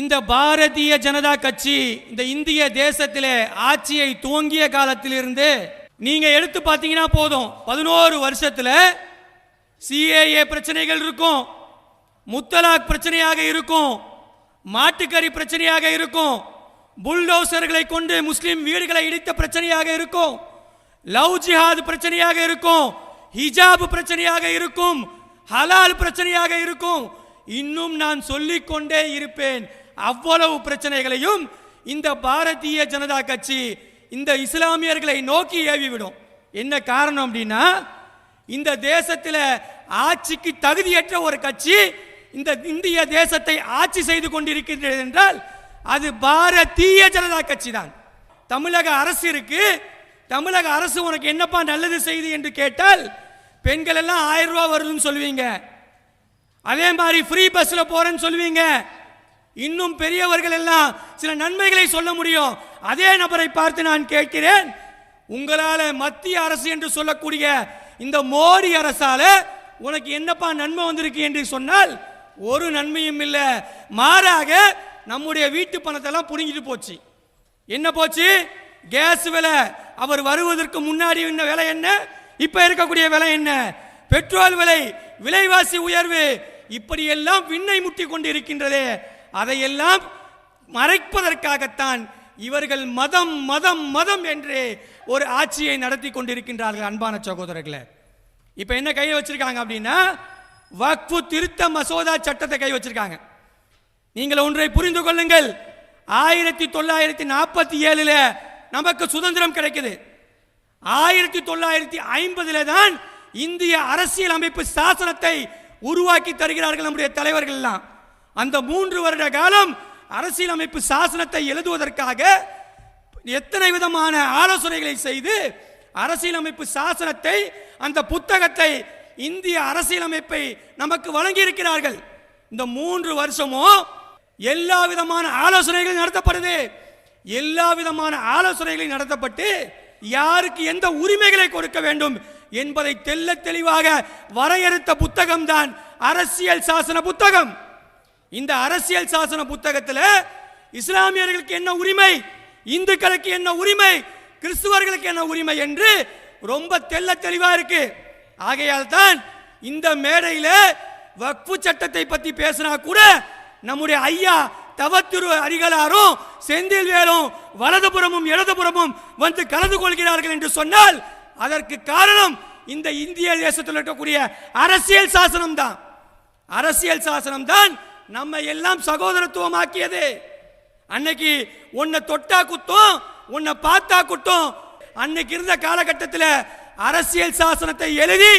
இந்த பாரதிய ஜனதா கட்சி இந்த இந்திய தேசத்திலே ஆட்சியை துவங்கிய காலத்திலிருந்து நீங்க எடுத்து பார்த்தீங்கன்னா போதும். பதினோரு வருஷத்துல சிஏஏ பிரச்சனைகள் இருக்கும். முத்தலாக் பிரச்சனையாக இருக்கும். மாட்டுக்கறி பிரச்சனையாக இருக்கும். புல்டோசர்களை கொண்டு முஸ்லீம் வீடுகளை இடித்த பிரச்சனையாக இருக்கும். லவ் ஜிஹாத் பிரச்சனையாக இருக்கும். ஹிஜாப் பிரச்சனையாக இருக்கும். ஹலால் பிரச்சனையாக இருக்கும். இன்னும் நான் சொல்லிக்கொண்டே இருப்பேன். அவ்வளவு பிரச்சனைகளையும் இந்த பாரதிய ஜனதா கட்சி இந்த இஸ்லாமியர்களை நோக்கி ஏவிவிடும். என்ன காரணம் அப்படின்னா இந்த தேசத்தில் ஆட்சிக்கு தகுதியற்ற ஒரு கட்சி இந்த இந்திய தேசத்தை ஆட்சி செய்து கொண்டிருக்கின்றது என்றால் அது பாரதிய ஜனதா கட்சி தான். தமிழக அரசு இருக்கு. தமிழக அரசு உனக்கு என்னப்பா நல்லது செய்து என்று கேட்டால் பெண்கள் எல்லாம் ஆயிரம் ரூபா வருதுன்னு சொல்லுவீங்க. அதே மாதிரி ஃப்ரீ பஸ்ல போறேன்னு சொல்லுவீங்க. இன்னும் பெரியவர்கள் எல்லாம் சில நன்மைகளை சொல்ல முடியும். அதே நபரை பார்த்து நான் கேட்கிறேன். உங்களால மத்திய அரசு என்று சொல்லக்கூடிய இந்த மோடி அரசால உனக்கு என்னப்பா நன்மை வந்திருக்கு என்று சொன்னால் ஒரு நன்மையும் இல்லை. மாறாக நம்முடைய வீட்டு பணத்தை எல்லாம் புடுங்கிட்டு போச்சு. என்ன போச்சு? கேஸ் விலை. அவர் வருவதற்கு முன்னாடி இன்ன விலை என்ன? இப்ப இருக்கக்கூடிய விலை என்ன? பெட்ரோல் விலை விலைவாசி உயர்வு. இப்படியெல்லாம் விண்ணை முட்டி கொண்டு இருக்கின்றதே அதையெல்லாம் மறைப்பதற்காகத்தான் இவர்கள் மதம் மதம் மதம் என்று ஒரு ஆட்சியை நடத்தி கொண்டிருக்கின்றார்கள் அன்பான சகோதரர்களை. இப்ப என்ன கையில் வச்சிருக்காங்க அப்படின்னா வக்ஃபு திருத்த மசோதா சட்டத்தை கை வச்சிருக்காங்க. நீங்கள் ஒன்றை புரிந்து கொள்ளுங்கள். ஆயிரத்தி தொள்ளாயிரத்தி நாற்பத்தி ஏழுல நமக்கு சுதந்திரம் கிடைக்குது. ஆயிரத்தி தொள்ளாயிரத்தி ஐம்பதுல தான் இந்திய அரசியல் அமைப்பு சாசனத்தை உருவாக்கி தருகிறார்கள் நம்முடைய தலைவர்கள் எல்லாம். அந்த மூன்று வருட காலம் அரசியலமைப்பு சாசனத்தை எழுதுவதற்காக எத்தனை விதமான ஆலோசனைகளை செய்து அரசியலமைப்பு சாசனத்தை அந்த புத்தகத்தை இந்திய அரசியலமைப்பை நமக்கு வழங்கி இருக்கிறார்கள் இந்த மூன்று வருஷமும் எல்லா விதமான ஆலோசனைகள் நடத்தப்படுது. எல்லா விதமான ஆலோசனைகளும் நடத்தப்பட்டு யாருக்கு எந்த உரிமைகளை கொடுக்க வேண்டும் என்பதை தெல்ல தெளிவாக வரையறுத்த புத்தகம் தான் அரசியல் சாசன புத்தகம். இந்த அரசியல் சாசன புத்தகத்தில் இஸ்லாமியர்களுக்கு என்ன உரிமை? இந்துக்களுக்கு என்ன உரிமை? கிறிஸ்துவர்களுக்கு என்ன உரிமை என்று ரொம்ப தெல்ல தெளிவா இருக்கு. ஆகையால் தான் இந்த மேடையில் வக்ஃபு சட்டத்தை பத்தி பேசினா கூட நம்முடைய ஐயா தவத்திரு அரிகளாரும் செந்தில் வேலும் வலதுபுறமும் இடதுபுறமும் வந்து கலந்து கொள்கிறார்கள் என்று சொன்னால் அதற்கு காரணம் இந்த இந்திய தேசத்தில் இருக்கக்கூடிய அரசியல் சாசனம் தான் அரசியல் சாசனம் தான் நம்ம எல்லாம் சகோதரத்துவமாக்கியது. அன்னைக்கு உன்னை தொட்டா குத்தம் உன்னை பார்த்தா குத்தம். அன்னைக்கு இருந்த காலகட்டத்தில் அரசியல் சாசனத்தை எழுதி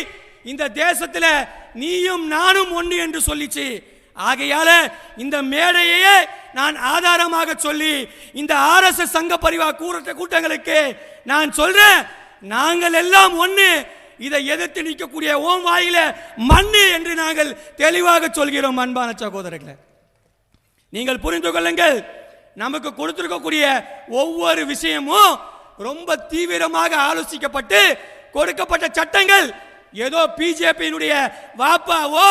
இந்த தேசத்தில் நீயும் நானும் ஒன்று என்று சொல்லிச்சு. ஆகையால இந்த மேடையே நான் ஆதாரமாக சொல்லி இந்த ஆர்எஸ்எஸ் சங்க பரிவா கூட்ட கூட்டங்களுக்கு நான் சொல்றேன் நாங்கள் எல்லாம் ஒன்று இதை எதிர்த்து நிற்கக்கூடிய ஓம் வாயில மண்ணு என்று நாங்கள் தெளிவாக சொல்கிறோம் அன்பான சகோதரர்களை. நீங்கள் புரிந்து கொள்ளுங்கள் நமக்கு கொடுத்திருக்கக்கூடிய ஒவ்வொரு விஷயமும் ரொம்ப தீவிரமாக ஆலோசிக்கப்பட்டு கொடுக்கப்பட்ட சட்டங்கள் ஏதோ பிஜேபியினுடைய வாப்பாவோ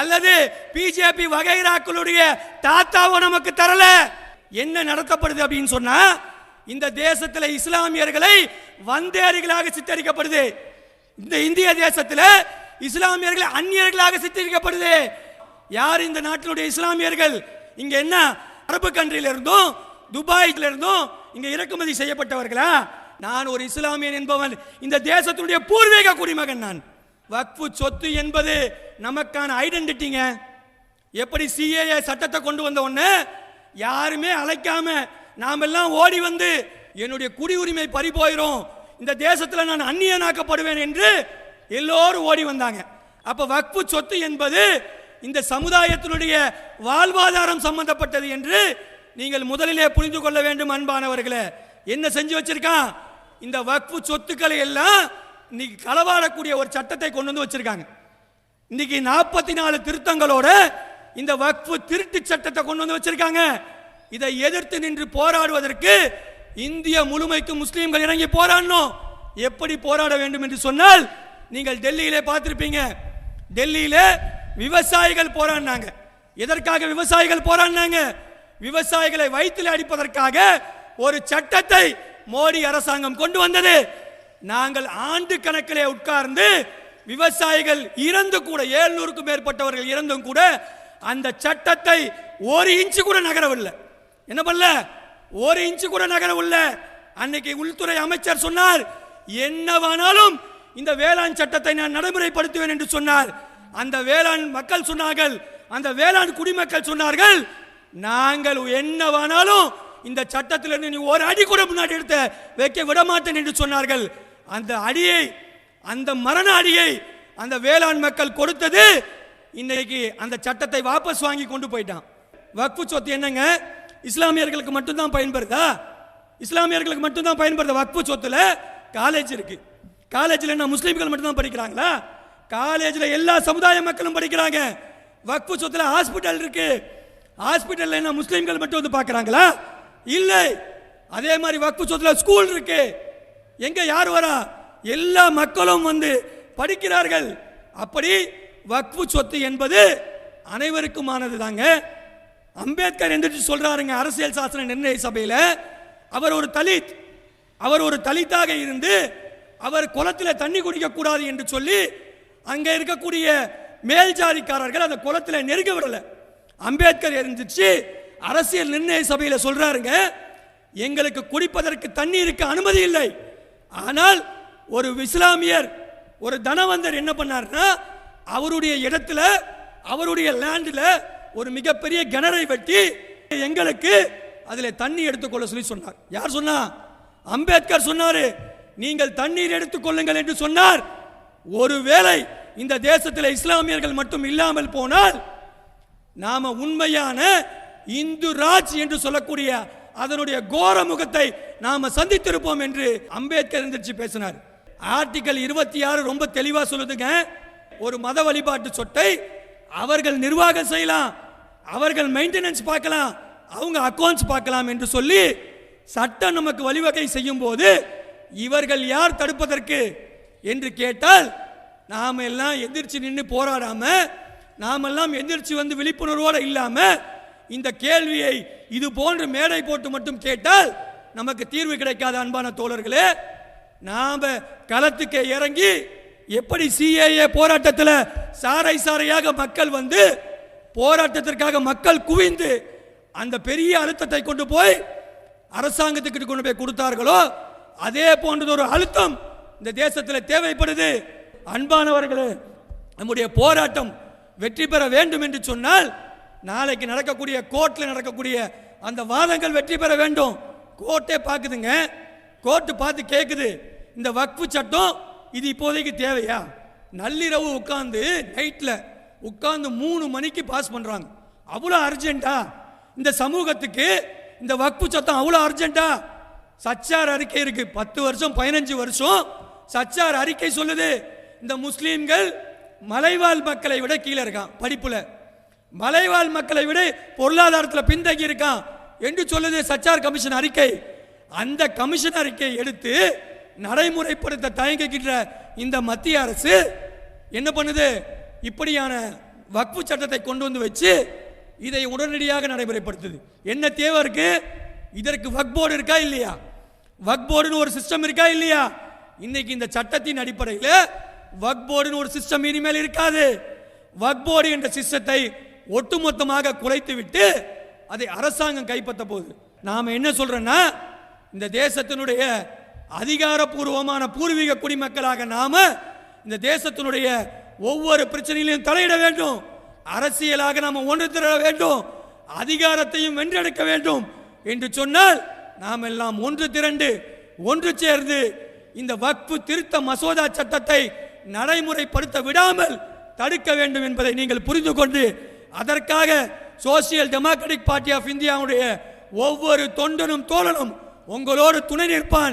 அல்லது பிஜேபி வகைராக்களுடைய தாத்தாவோ நமக்கு தரல. என்ன நடத்தப்படுது அப்படின்னு சொன்னா இந்த தேசத்தில் இஸ்லாமியர்களை வந்தேரிகளாக சித்தரிக்கப்படுது. இந்த இந்திய தேசத்தில் இஸ்லாமியர்கள் அந்நியர்களாக சித்தரிக்கப்படுது. யார் இந்த நாட்டினுடைய இஸ்லாமியர்கள்? இங்க என்ன? அரபு கண்ட்ரியில இருந்தும் துபாயில இருந்தும் இங்க இறக்குமதி செய்யப்பட்டவர்களா? நான் ஒரு இஸ்லாமியன் என்பவன். இந்த தேசத்துடைய பூர்வீக குடிமகன் நான். வக்ஃபு சொத்து என்பது நமக்கான ஐடென்டிட்டிங்க. எப்படி சிஏஏ சட்டத்தை கொண்டு வந்த உடனே யாருமே அழைக்காம நாமெல்லாம் ஓடி வந்து என்னுடைய குடியுரிமை பறி போயிடும் இந்த தேசத்தில் நான் அந்நியனாக்கப்படுவேன் என்று எல்லோரும் ஓடி வந்தாங்க. அப்போ வக்ஃபு சொத்து என்பது இந்த சமுதாயத்தினுடைய வாழ்வாதாரம் சம்பந்தப்பட்டது என்று நீங்கள் முதலிலே புரிந்து கொள்ள வேண்டும் அன்பானவர்களே. என்ன செஞ்சு வச்சிருக்கான்? இந்த வக்ஃபு சொத்துக்களை எல்லாம் இன்னைக்கு களவாடக்கூடிய ஒரு சட்டத்தை கொண்டு வந்து வச்சிருக்காங்க. இன்னைக்கு நாற்பத்தி நாலு திருத்தங்களோட இந்த வக்ஃபு திருட்டு சட்டத்தை கொண்டு வந்து வச்சிருக்காங்க. இதை எதிர்த்து நின்று போராடுவதற்கு இந்திய முழுமைக்கு முஸ்லீம்கள் இறங்கி போராடணும். எப்படி போராட வேண்டும் என்று சொன்னால் நீங்கள் டெல்லியிலே பார்த்துருப்பீங்க. டெல்லியிலே விவசாயிகள் போராடினாங்க. எதற்காக விவசாயிகள் போராடினாங்க? விவசாயிகளை வயிற்றில் அடிப்பதற்காக ஒரு சட்டத்தை மோடி அரசாங்கம் கொண்டு வந்தது. நாங்கள் ஆண்டு கணக்கிலே உட்கார்ந்து விவசாயிகள் இறந்து கூட ஏழ்நூறுக்கும் மேற்பட்டவர்கள் இறந்தும் கூட அந்த சட்டத்தை ஒரு இன்ச்சு கூட நகரவில்லை. என்ன பண்ணல? ஒரு இன்ச்சு கூட நகரவில்லை அன்னைக்கு உள்துறை அமைச்சர் சொன்னார் என்னவானாலும் இந்த வேளாண் சட்டத்தை நான் நடைமுறைப்படுத்துவேன் என்று சொன்னார். அந்த வேளாண் மக்கள் சொன்னார்கள் அந்த வேளாண் குடிமக்கள் சொன்னார்கள் நாங்கள் என்னவானாலும் இந்த சட்டத்திலிருந்து நீ ஒரு அடி கூட முன்னாடி எடுத்த வைக்க விட மாட்டேன் என்று சொன்னார்கள். அந்த அடியை அந்த மரண அடியை அந்த வேளாண் மக்கள் கொடுத்தது இன்னைக்கு அந்த சட்டத்தை வாபஸ் வாங்கி கொண்டு போயிட்டான். வக்ஃபு சொத்து என்னங்க? இஸ்லாமியர்களுக்கு மட்டும்தான் பயன்படுதா? இஸ்லாமியர்களுக்கு மட்டும்தான் பயன்படுது வக்ஃபு சொத்துல? காலேஜ் இருக்கு. காலேஜில் என்ன முஸ்லீம்கள் மட்டும்தான் படிக்கிறாங்களா? காலேஜில் எல்லா சமுதாய மக்களும் படிக்கிறாங்க. வக்ஃபு சொத்தில் ஹாஸ்பிட்டல் இருக்கு. ஹாஸ்பிட்டலில் என்ன முஸ்லீம்கள் மட்டும் வந்து பார்க்குறாங்களா? இல்லை. அதே மாதிரி வக்ஃபு சொத்தில் ஸ்கூல் இருக்கு. எங்கே யார் வரா? எல்லா மக்களும் வந்து படிக்கிறார்கள். அப்படி வக்ஃபு சொத்து என்பது அனைவருக்குமானது தாங்க அம்பேத்கர் எந்திரிச்சு சொல்றாருங்க அரசியல் சாசன நிர்ணய சபையில். அவர் ஒரு தலித். அவர் ஒரு தலித்தாக இருந்து அவர் குளத்தில் தண்ணி குடிக்கக்கூடாது என்று சொல்லி அங்கே இருக்கக்கூடிய மேல் ஜாதிக்காரர்கள் அந்த குளத்தில் நெருங்க விடலை. அம்பேத்கர் எரிஞ்சிச்சு அரசியல் நிர்ணய சபையில் சொல்றாருங்க எங்களுக்கு குடிப்பதற்கு தண்ணீருக்கு அனுமதி இல்லை. ஆனால் ஒரு இஸ்லாமியர் ஒரு தனவந்தர் என்ன பண்ணார்னா அவருடைய இடத்துல அவருடைய லேண்டில் ஒரு மிகப்பெரிய கிணறை வெட்டி எங்களுக்கு அதில் தண்ணி எடுத்துக்கொள்ள சொல்லி சொன்னார். யார் சொன்னா? அம்பேத்கர் சொன்னாரு நீங்கள் தண்ணீர் எடுத்துக்கொள்ளுங்கள் என்று சொன்னார். ஒருவேளை இந்த தேசத்தில் இஸ்லாமியர்கள் மட்டும் இல்லாமல் போனால் நாம உண்மையான இந்து ராஜ் என்று சொல்லக்கூடிய அதனுடைய கோர முகத்தை நாம சந்தித்திருப்போம் என்று அம்பேத்கர் எந்திரிச்சு பேசினார். ஆர்டிகல் இருபத்தி ஆறு ரொம்ப தெளிவா சொல்லுதுங்க. ஒரு மத வழிபாட்டு சொட்டை அவர்கள் நிர்வாகம் செய்யலாம். அவர்கள் மெயின்டெனன்ஸ் பார்க்கலாம் அவங்க அக்கௌண்ட்ஸ் பார்க்கலாம் என்று சொல்லி சட்டம் நமக்கு வழிவகை செய்யும் போது இவர்கள் யார் தடுப்பதற்கு என்று கேட்டால் நாம் எல்லாம் எதிர்த்து நின்று போராடாம நாமெல்லாம் எதிர்த்து வந்து விழிப்புணர்வோடு இல்லாம இந்த கேள்வியை இது போன்று மேடை போட்டு மட்டும் கேட்டால் நமக்கு தீர்வு கிடைக்காத அன்பான தோழர்களே. நாம் களத்துக்கு இறங்கி எப்படி சிஏஏ போராட்டத்தில் சாரை சாரையாக மக்கள் வந்து போராட்டத்திற்காக மக்கள் குவிந்து அந்த பெரிய அழுத்தத்தை கொண்டு போய் அரசாங்கத்துக்கு கொண்டு போய் கொடுத்தார்களோ அதே போன்றது ஒரு அழுத்தம் இந்த தேசத்தில் தேவைப்படுது. அன்பானவர்களே நம்முடைய போராட்டம் வெற்றி பெற வேண்டும் என்று சொன்னால் நாளைக்கு நடக்கக்கூடிய கோர்ட்டில் நடக்கக்கூடிய அந்த வாதங்கள் வெற்றி பெற வேண்டும். கோர்ட்டே பார்க்குதுங்க. கோர்ட்டு பார்த்து கேட்குது இந்த வக்ஃபு சட்டம் இது இப்போதைக்கு தேவையா? நள்ளிரவு உட்காந்து நைட்டில் உட்காந்து மூணு மணிக்கு பாஸ் பண்ணுறாங்க அவ்வளோ அர்ஜென்ட்டா இந்த சமூகத்துக்கு இந்த வக்பு சத்தம் அவ்வளோ அர்ஜென்ட்டா சச்சார் அறிக்கை இருக்கு. பத்து வருஷம் பதினஞ்சு வருஷம் சச்சார் அறிக்கை சொல்லுது. இந்த முஸ்லீம்கள் மலைவாழ் மக்களை விட கீழே இருக்கான் படிப்புல. மலைவாழ் மக்களை விட பொருளாதாரத்தில் பின்தங்கி இருக்கான் என்று சொல்லுது சச்சார் கமிஷன் அறிக்கை. அந்த கமிஷன் அறிக்கையை எடுத்து நடைமுறைப்படுத்த தயங்குகின்ற இந்த மத்திய அரசு என்ன பண்ணுது? இப்படியான வக்ஃபு சட்டத்தை கொண்டு வந்து வச்சு இதை உடனடியாக நடைமுறைப்படுத்துது. என்ன தேவை இருக்கு? இதற்கு வக் போர்டு இருக்கா இல்லையா? வக் போர்டுன்னு ஒரு சிஸ்டம் இருக்கா இல்லையா? இன்னைக்கு இந்த சட்டத்தின் அடிப்படையில் வக் போர்டுன்னு ஒரு சிஸ்டம் இனிமேல் இருக்காது. வக் போர்டு என்ற சிஸ்டத்தை ஒட்டுமொத்தமாக குறைத்து விட்டு அதை அரசாங்கம் கைப்பற்ற போகுது. நாம் என்ன சொல்றோம்னா இந்த தேசத்தினுடைய அதிகாரப்பூர்வமான பூர்வீக குடிமக்களாக நாம இந்த தேசத்தினுடைய ஒவ்வொரு பிரச்சனையிலையும் தலையிட வேண்டும். அரசியலாக நாம் ஒன்று திரள வேண்டும். அதிகாரத்தையும் வென்றெடுக்க வேண்டும். என்று சொன்னால் நாம் எல்லாம் ஒன்று திரண்டு ஒன்று சேர்ந்து இந்த வக்ஃபு திருத்த மசோதா சட்டத்தை நடைமுறைப்படுத்த விடாமல் தடுக்க வேண்டும் என்பதை நீங்கள் புரிந்து கொண்டு அதற்காக சோசியல் டெமோக்ராட்டிக் பார்ட்டி ஆஃப் இந்தியாவுடைய ஒவ்வொரு தொண்டனும் தோழனும் உங்களோடு துணை நிற்பான்.